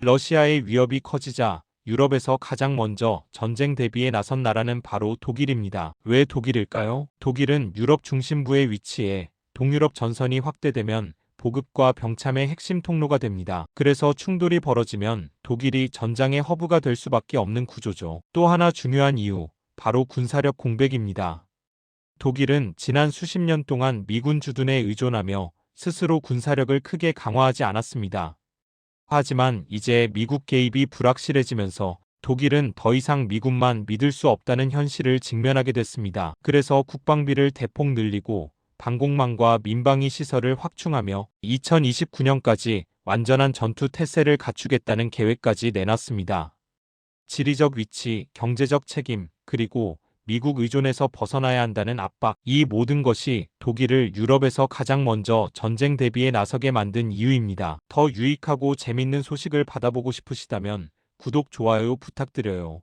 러시아의 위협이 커지자 유럽에서 가장 먼저 전쟁 대비에 나선 나라는 바로 독일입니다. 왜 독일일까요? 독일은 유럽 중심부에 위치해 동유럽 전선이 확대되면 보급과 병참의 핵심 통로가 됩니다. 그래서 충돌이 벌어지면 독일이 전장의 허브가 될 수밖에 없는 구조죠. 또 하나 중요한 이유, 바로 군사력 공백입니다. 독일은 지난 수십 년 동안 미군 주둔에 의존하며 스스로 군사력을 크게 강화하지 않았습니다. 하지만 이제 미국 개입이 불확실해지면서 독일은 더 이상 미군만 믿을 수 없다는 현실을 직면하게 됐습니다. 그래서 국방비를 대폭 늘리고 방공망과 민방위 시설을 확충하며 2029년까지 완전한 전투 태세를 갖추겠다는 계획까지 내놨습니다. 지리적 위치, 경제적 책임, 그리고 미국 의존에서 벗어나야 한다는 압박, 이 모든 것이 독일을 유럽에서 가장 먼저 전쟁 대비에 나서게 만든 이유입니다. 더 유익하고 재밌는 소식을 받아보고 싶으시다면 구독, 좋아요 부탁드려요.